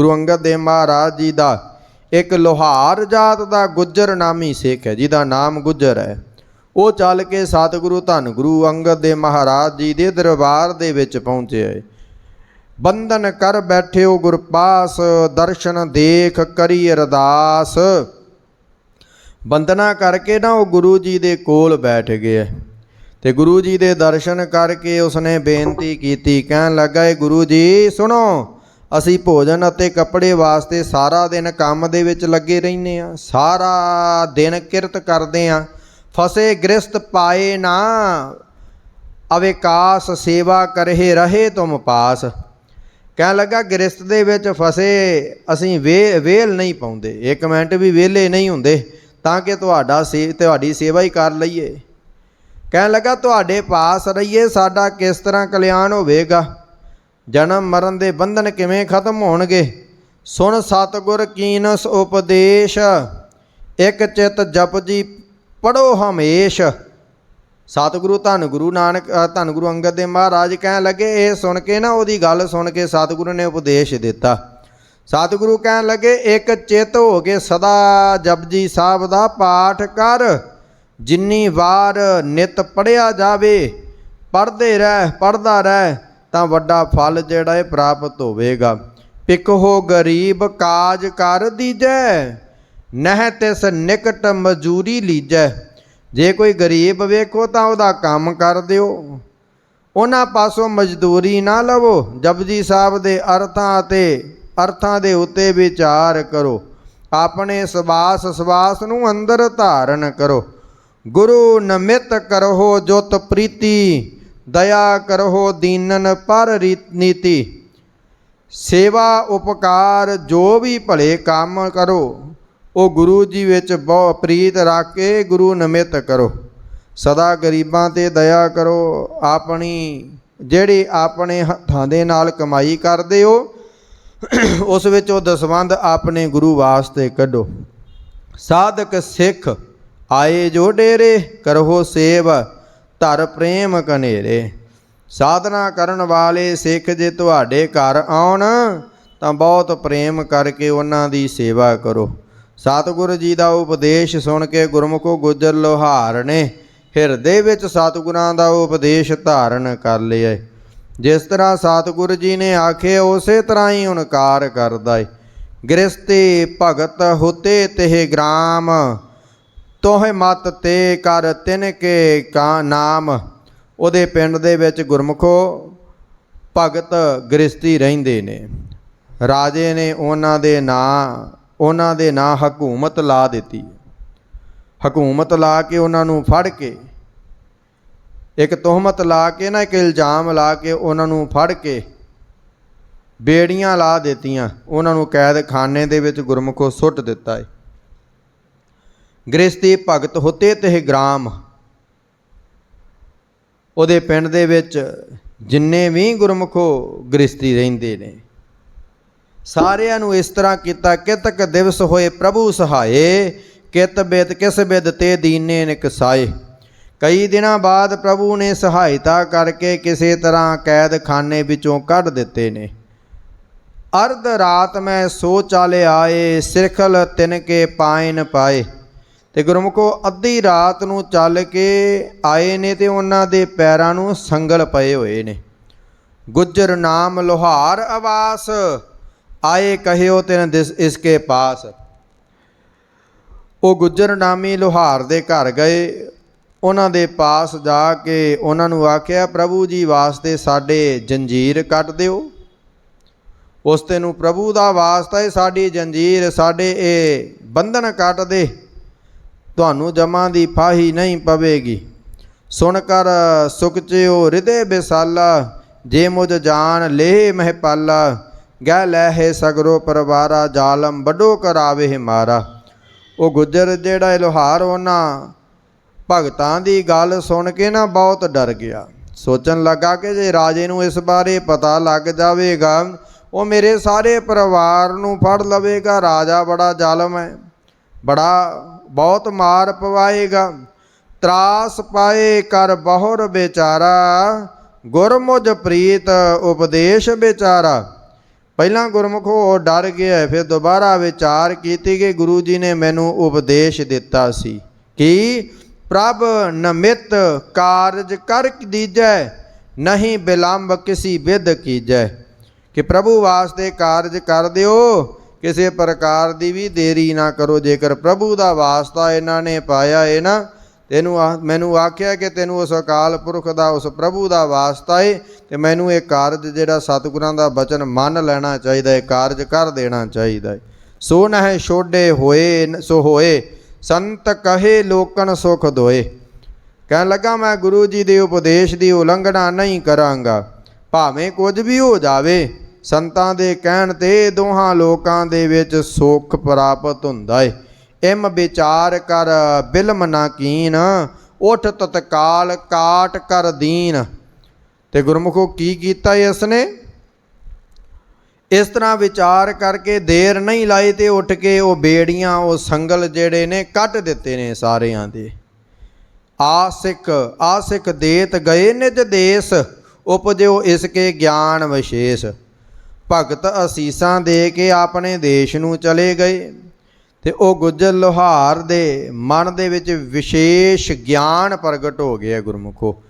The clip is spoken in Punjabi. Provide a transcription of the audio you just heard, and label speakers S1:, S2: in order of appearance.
S1: ਗੁਰੂ ਅੰਗਦ ਦੇਵ ਮਹਾਰਾਜ ਜੀ ਦਾ ਇੱਕ ਲੋਹਾਰ ਜਾਤ ਦਾ ਗੁੱਜਰ ਨਾਮੀ ਸਿੱਖ ਹੈ, ਜਿਹਦਾ ਨਾਮ ਗੁੱਜਰ ਹੈ। ਉਹ ਚੱਲ ਕੇ ਸਤਿਗੁਰੂ ਧੰਨ ਗੁਰੂ ਅੰਗਦ ਦੇਵ ਮਹਾਰਾਜ ਜੀ ਦੇ ਦਰਬਾਰ ਦੇ ਵਿੱਚ ਪਹੁੰਚੇ ਹੈ। ਬੰਧਨ ਕਰ ਬੈਠਿਓ ਗੁਰਪਾਸ, ਦਰਸ਼ਨ ਦੇਖ ਕਰੀ ਅਰਦਾਸ। ਬੰਦਨਾ ਕਰਕੇ ਨਾ ਉਹ ਗੁਰੂ ਜੀ ਦੇ ਕੋਲ ਬੈਠ ਗਏ ਤੇ ਗੁਰੂ ਜੀ ਦੇ ਦਰਸ਼ਨ ਕਰਕੇ ਉਸਨੇ ਬੇਨਤੀ ਕੀਤੀ, ਕਹਿਣ ਲੱਗਾ ਏ ਗੁਰੂ ਜੀ, ਸੁਣੋ ਅਸੀਂ ਭੋਜਨ ਅਤੇ ਕੱਪੜੇ ਵਾਸਤੇ ਸਾਰਾ ਦਿਨ ਕੰਮ ਦੇ ਵਿੱਚ ਲੱਗੇ ਰਹਿੰਦੇ ਆ ਸਾਰਾ ਦਿਨ ਕਿਰਤ ਕਰਦੇ ਆ ਫਸੇ ਗ੍ਰਸਤ ਪਾਏ ਨਾ, ਅਵੇਕਾਸ ਸੇਵਾ ਕਰਹਿ ਰਹੇ ਤੁਮ ਪਾਸ। ਕਹਿਣ ਲੱਗਾ, ਗ੍ਰਸਤ ਦੇ ਵਿੱਚ ਫਸੇ ਅਸੀਂ ਵੇ, ਵੇਲ ਨਹੀਂ ਪਾਉਂਦੇ। ਇੱਕ ਮਿੰਟ ਵੀ ਵਿਹਲੇ ਨਹੀਂ ਹੁੰਦੇ, ਤਾਂ ਕਿ ਤੁਹਾਡਾ ਸੇ, ਤੁਹਾਡੀ ਸੇਵਾ ਹੀ ਕਰ ਲਈਏ। ਕਹਿਣ ਲੱਗਾ, ਤੁਹਾਡੇ ਪਾਸ ਰਹੀਏ, ਸਾਡਾ ਕਿਸ ਤਰ੍ਹਾਂ ਕਲਿਆਣ ਹੋਵੇਗਾ? ਜਨਮ ਮਰਨ ਦੇ ਬੰਧਨ ਕਿਵੇਂ ਖਤਮ ਹੋਣਗੇ? ਸੁਣ ਸਤਗੁਰ ਕੀਨਸ ਉਪਦੇਸ਼, ਇੱਕ ਚਿਤ ਜਪਜੀ ਪੜੋ ਹਮੇਸ਼। ਸਤਿਗੁਰੂ ਧੰਨ ਗੁਰੂ ਨਾਨਕ ਧੰਨ ਗੁਰੂ ਅੰਗਦ ਦੇਵ ਮਹਾਰਾਜ ਕਹਿਣ ਲੱਗੇ, ਇਹ ਸੁਣ ਕੇ ਨਾ ਉਹਦੀ ਗੱਲ ਸੁਣ ਕੇ ਸਤਿਗੁਰੂ ਨੇ ਉਪਦੇਸ਼ ਦਿੱਤਾ। ਸਤਿਗੁਰੂ ਕਹਿਣ ਲੱਗੇ, ਇੱਕ ਚਿੱਤ ਹੋ ਕੇ ਸਦਾ ਜਪਜੀ ਸਾਹਿਬ ਦਾ ਪਾਠ ਕਰ। ਜਿੰਨੀ ਵਾਰ ਨਿਤ ਪੜਿਆ ਜਾਵੇ ਪੜਦੇ ਰਹਿ ਪੜਦਾ ਰਹਿ ਤਾਂ ਵੱਡਾ ਫਲ ਜਿਹੜਾ ਇਹ ਪ੍ਰਾਪਤ ਹੋਵੇਗਾ। ਪਿਕਹੋ ਗਰੀਬ ਕਾਜ ਕਰ ਦੀਜੈ, ਨਹਿ ਤਿਸ ਨਿਕਟ ਮਜੂਰੀ ਲੀਜੈ। ਜੇ ਕੋਈ ਗਰੀਬ ਵੇਖੋ ਤਾਂ ਉਹਦਾ ਕੰਮ ਕਰ ਦਿਓ। ਉਹਨਾਂ ਪਾਸੋਂ ਮਜ਼ਦੂਰੀ ਨਾ ਲਵੋ। ਜਪਜੀ ਸਾਹਿਬ ਦੇ ਅਰਥਾਂ ਅਤੇ ਅਰਥਾਂ ਦੇ ਉੱਤੇ ਵਿਚਾਰ ਕਰੋ। ਆਪਣੇ ਸਵਾਸ ਸਵਾਸ ਨੂੰ ਅੰਦਰ ਧਾਰਨ ਕਰੋ। ਗੁਰੂ ਨਮਿਤ ਕਰੋ ਜੁਤ ਪ੍ਰੀਤੀ। ਦਇਆ ਕਰੋ ਦੀਨਨ ਪਰ ਰੀਤ- ਨੀਤੀ, ਸੇਵਾ ਉਪਕਾਰ ਜੋ ਵੀ ਭਲੇ ਕੰਮ ਕਰੋ, ਉਹ ਗੁਰੂ ਜੀ ਵਿੱਚ ਬਹੁ ਪ੍ਰੀਤ ਰੱਖ ਕੇ ਗੁਰੂ ਨਮਿਤ ਕਰੋ। ਸਦਾ ਗਰੀਬਾਂ ਤੇ ਦਇਆ ਕਰੋ, ਆਪਣੀ, ਜਿਹੜੀ ਆਪਣੇ ਹੱਥਾਂ ਦੇ ਨਾਲ ਕਮਾਈ ਕਰਦੇ ਹੋ, ਉਸ ਵਿੱਚ ਉਹ ਦਸਵੰਦ ਆਪਣੇ ਗੁਰੂ ਵਾਸਤੇ ਕੱਢੋ। ਸਾਧਕ ਸਿੱਖ ਆਏ ਜੋ ਡੇਰੇ ਕਰੋ ਸੇਵ ਧਰ ਪ੍ਰੇਮ ਕਨੇਰੇ ਸਾਧਨਾ ਕਰਨ ਵਾਲੇ ਸਿੱਖ ਜੇ ਤੁਹਾਡੇ ਘਰ ਆਉਣ, ਤਾਂ ਬਹੁਤ ਪ੍ਰੇਮ ਕਰਕੇ ਉਹਨਾਂ ਦੀ ਸੇਵਾ ਕਰੋ। ਸਤਿਗੁਰੂ ਜੀ ਦਾ ਉਪਦੇਸ਼ ਸੁਣ ਕੇ ਗੁਰਮੁਖੋ ਗੁਜ਼ਰ ਲੋਹਾਰ ਨੇ, ਹਿਰਦੇ ਵਿੱਚ ਸਤਿਗੁਰਾਂ ਦਾ ਉਪਦੇਸ਼ ਧਾਰਨ ਕਰ ਲਿਆ। ਜਿਸ ਤਰ੍ਹਾਂ ਸਤਿਗੁਰੂ ਜੀ ਨੇ ਆਖੇ ਉਸੇ ਤਰ੍ਹਾਂ ਹੀ ਇਨਕਾਰ ਕਰਦਾ ਏ। ਗ੍ਰਸਤੀ ਭਗਤ ਹੁਤੇ ਤਿਹ ਗ੍ਰਾਮ ਤੋਹੇ ਮਤ ਤੇ ਕਰ ਤਿਨ ਕੇ ਕਾ ਨਾਮ। ਉਹਦੇ ਪਿੰਡ ਦੇ ਵਿੱਚ ਗੁਰਮੁਖੋ ਭਗਤ ਗ੍ਰਸਤੀ ਰਹਿੰਦੇ ਨੇ। ਰਾਜੇ ਨੇ ਉਹਨਾਂ ਦੇ ਨਾਂ, ਉਹਨਾਂ ਦੇ ਨਾਂ ਹਕੂਮਤ ਲਾ ਦਿੱਤੀ। ਹਕੂਮਤ ਲਾ ਕੇ ਉਹਨਾਂ ਨੂੰ ਫੜ ਕੇ, ਇੱਕ ਤੋਹਮਤ ਲਾ ਕੇ ਨਾ, ਇੱਕ ਇਲਜ਼ਾਮ ਲਾ ਕੇ ਉਹਨਾਂ ਨੂੰ ਫੜ ਕੇ ਬੇੜੀਆਂ ਲਾ ਦਿੱਤੀਆਂ। ਉਹਨਾਂ ਨੂੰ ਕੈਦ ਖਾਨੇ ਦੇ ਵਿੱਚ ਗੁਰਮੁਖੋ ਸੁੱਟ ਦਿੱਤਾ ਹੈ ਗ੍ਰਸਤੀ ਭਗਤ ਹੁਤੇ ਤੇ ਗ੍ਰਾਮ। ਉਹਦੇ ਪਿੰਡ ਦੇ ਵਿੱਚ ਜਿੰਨੇ ਵੀ ਗੁਰਮੁਖੋ ਗ੍ਰਸਤੀ ਰਹਿੰਦੇ ਨੇ, ਸਾਰਿਆਂ ਨੂੰ ਇਸ ਤਰ੍ਹਾਂ ਕੀਤਾ ਕਿਤਕ ਦਿਵਸ ਹੋਏ ਪ੍ਰਭੂ ਸਹਾਏ, ਕਿਤ ਬਿਦ ਕਿਸ ਬਿਦ ਤੇ ਦੀਨੇ ਨਿਕਸਾਏ ਕਈ ਦਿਨਾਂ ਬਾਅਦ ਪ੍ਰਭੂ ਨੇ ਸਹਾਇਤਾ ਕਰਕੇ ਕਿਸੇ ਤਰ੍ਹਾਂ ਕੈਦ ਖਾਨੇ ਵਿੱਚੋਂ ਕੱਢ ਦਿੱਤੇ ਨੇ। ਅਰਧ ਰਾਤ ਮੈਂ ਸੋ ਚਾਲੇ ਆਏ ਸਿਰਖਲ ਤਿਨ ਕੇ ਪਾਇਨ ਪਾਏ। ਤੇ ਗੁਰਮੁਖੋ ਅੱਧੀ ਰਾਤ ਨੂੰ ਚੱਲ ਕੇ ਆਏ ਨੇ ਤੇ ਉਹਨਾਂ ਦੇ ਪੈਰਾਂ ਨੂੰ ਸੰਗਲ ਪਏ ਹੋਏ ਨੇ। ਗੁੱਜਰ ਨਾਮ ਲੋਹਾਰ ਆਵਾਸ, ਆਏ ਕਹਿਓ ਤਿਨ ਦਿਸ ਇਸਕੇ ਪਾਸ। ਉਹ ਗੁੱਜਰ ਨਾਮੀ ਲੋਹਾਰ ਦੇ ਘਰ ਗਏ, ਉਹਨਾਂ ਦੇ ਪਾਸ ਜਾ ਕੇ ਉਹਨਾਂ ਨੂੰ ਆਖਿਆ, ਪ੍ਰਭੂ ਜੀ ਵਾਸਤੇ ਸਾਡੇ ਜੰਜੀਰ ਕੱਟ ਦਿਓ। ਉਸ ਤੇ ਨੂੰ, ਪ੍ਰਭੂ ਦਾ ਵਾਸਤਾ ਹੈ ਸਾਡੀ ਜੰਜੀਰ, ਸਾਡੇ ਇਹ ਬੰਧਨ ਕੱਟ ਦੇ। ਤੁਹਾਨੂੰ ਜਮਾਂ ਦੀ ਫਾਹੀ ਨਹੀਂ ਪਵੇਗੀ। ਸੁਣ ਕਰ ਸੁਖਚਿਓ ਹਿਰਦੇ ਬਿਸਾਲਾ ਜੇ ਮੁਝ ਜਾਨ ਲੇ ਮਹਿਪਾਲਾ ਗਹਿ ਲੈ ਹੈ ਸਗਰੋ ਪਰਵਾਰਾ, ਜਾਲਮ ਵੱਡੋ ਕਰਾਵੇ ਮਾਰਾ। ਉਹ ਗੁਜ਼ਰ ਜਿਹੜਾ ਇਹ ਲੋਹਾਰ ਉਹਨਾਂ ਭਗਤਾਂ ਦੀ ਗੱਲ ਸੁਣ ਕੇ ਨਾ ਬਹੁਤ ਡਰ ਗਿਆ। ਸੋਚਣ ਲੱਗਾ ਕਿ ਜੇ ਰਾਜੇ ਨੂੰ ਇਸ ਬਾਰੇ ਪਤਾ ਲੱਗ ਜਾਵੇਗਾ, ਉਹ ਮੇਰੇ ਸਾਰੇ ਪਰਿਵਾਰ ਨੂੰ ਫੜ ਲਵੇਗਾ। ਰਾਜਾ ਬੜਾ ਜ਼ਾਲਮ ਹੈ। ਬੜਾ ਬਹੁਤ ਮਾਰ ਪਵਾਏਗਾ, ਤਰਾਸ ਪਾਏ ਕਰ ਬਹੁਰ ਵਿਚਾਰਾ, ਗੁਰਮੁਝ ਪ੍ਰੀਤ ਉਪਦੇਸ਼ ਵਿਚਾਰਾ। ਪਹਿਲਾਂ ਗੁਰਮੁਖ ਉਹ ਡਰ ਗਿਆ, ਫਿਰ ਦੁਬਾਰਾ ਵਿਚਾਰ ਕੀਤੀ ਕਿ ਗੁਰੂ ਜੀ ਨੇ ਮੈਨੂੰ ਉਪਦੇਸ਼ ਦਿੱਤਾ ਸੀ। ਕਿ? ਪ੍ਰਭ ਨਮਿਤ ਕਾਰਜ ਕਰ ਦੀਜੈ ਨਹੀਂ ਬਿਲੰਬ ਕਿਸੀ ਵਿਦ ਕੀਜੈ। ਕਿ ਪ੍ਰਭੂ ਵਾਸਤੇ ਕਾਰਜ ਕਰ ਦਿਓ ਕਿਸੇ ਪ੍ਰਕਾਰ ਦੀ ਵੀ ਦੇਰੀ ਨਾ ਕਰੋ। ਜੇਕਰ ਪ੍ਰਭੂ ਦਾ ਵਾਸਤਾ ਇਹਨਾਂ ਨੇ ਪਾਇਆ ਹੈ ਨਾ, ਤੈਨੂੰ ਆ- ਮੈਨੂੰ ਆਖਿਆ ਕਿ ਤੈਨੂੰ ਉਸ ਅਕਾਲ ਪੁਰਖ ਦਾ, ਉਸ ਪ੍ਰਭੂ ਦਾ ਵਾਸਤਾ ਏ, ਤੇ ਮੈਨੂੰ ਇਹ ਕਾਰਜ ਜਿਹੜਾ ਸਤਿਗੁਰਾਂ ਦਾ ਬਚਨ ਮੰਨ ਲੈਣਾ ਚਾਹੀਦਾ ਹੈ ਕਾਰਜ ਕਰ ਦੇਣਾ ਚਾਹੀਦਾ ਹੈ ਸੋ ਨਹਿ ਛੋਡੇ ਹੋਏ, ਸੋ ਹੋਏ, ਸੰਤ ਕਹੇ ਲੋਕਨ ਸੁਖ ਦੋਏ ਕਹਿਣ ਲੱਗਾ, ਮੈਂ ਗੁਰੂ ਜੀ ਦੇ ਉਪਦੇਸ਼ ਦੀ ਉਲੰਘਣਾ ਨਹੀਂ ਕਰਾਂਗਾ। ਭਾਵੇਂ ਕੁਝ ਵੀ ਹੋ ਜਾਵੇ ਸੰਤਾਂ ਦੇ ਕਹਿਣ ਤੇ ਦੋਹਾਂ ਲੋਕਾਂ ਦੇ ਵਿੱਚ ਸੁੱਖ ਪ੍ਰਾਪਤ ਹੁੰਦਾ ਏ। ਇਮ ਵਿਚਾਰ ਕਰ ਬਿਲਮ ਨਾ ਕੀਨ, ਉਠ ਤਤਕਾਲ ਕਾਟ ਕਰ ਦੀਨ। ਤੇ ਗੁਰਮੁਖੋ ਕੀ ਕੀਤਾ ਇਸ ਨੇ ਇਸ ਤਰ੍ਹਾਂ ਵਿਚਾਰ ਕਰਕੇ ਦੇਰ ਨਹੀਂ ਲਾਈ ਤੇ ਉੱਠ ਕੇ ਉਹ ਬੇੜੀਆਂ, ਉਹ ਸੰਗਲ ਜਿਹੜੇ ਨੇ ਕੱਟ ਦਿੱਤੇ ਨੇ ਸਾਰਿਆਂ ਦੇ। ਆਸਿਕ ਆਸਿਕ ਦੇਤ ਗਏ ਨਿਜ ਦੇਸ, ਉਪਜਿਓ ਇਸ ਕੇ ਗਿਆਨ ਵਿਸ਼ੇਸ਼। ਭਗਤ ਅਸੀਸਾਂ ਦੇ ਕੇ ਆਪਣੇ ਦੇਸ਼ ਨੂੰ ਚਲੇ ਗਏ ਤੇ ਉਹ ਗੁੱਜਰ ਲੋਹਾਰ ਦੇ ਮਨ ਦੇ ਵਿੱਚ ਵਿਸ਼ੇਸ਼ ਗਿਆਨ ਪ੍ਰਗਟ ਹੋ ਗਿਆ ਗੁਰਮੁਖੋ।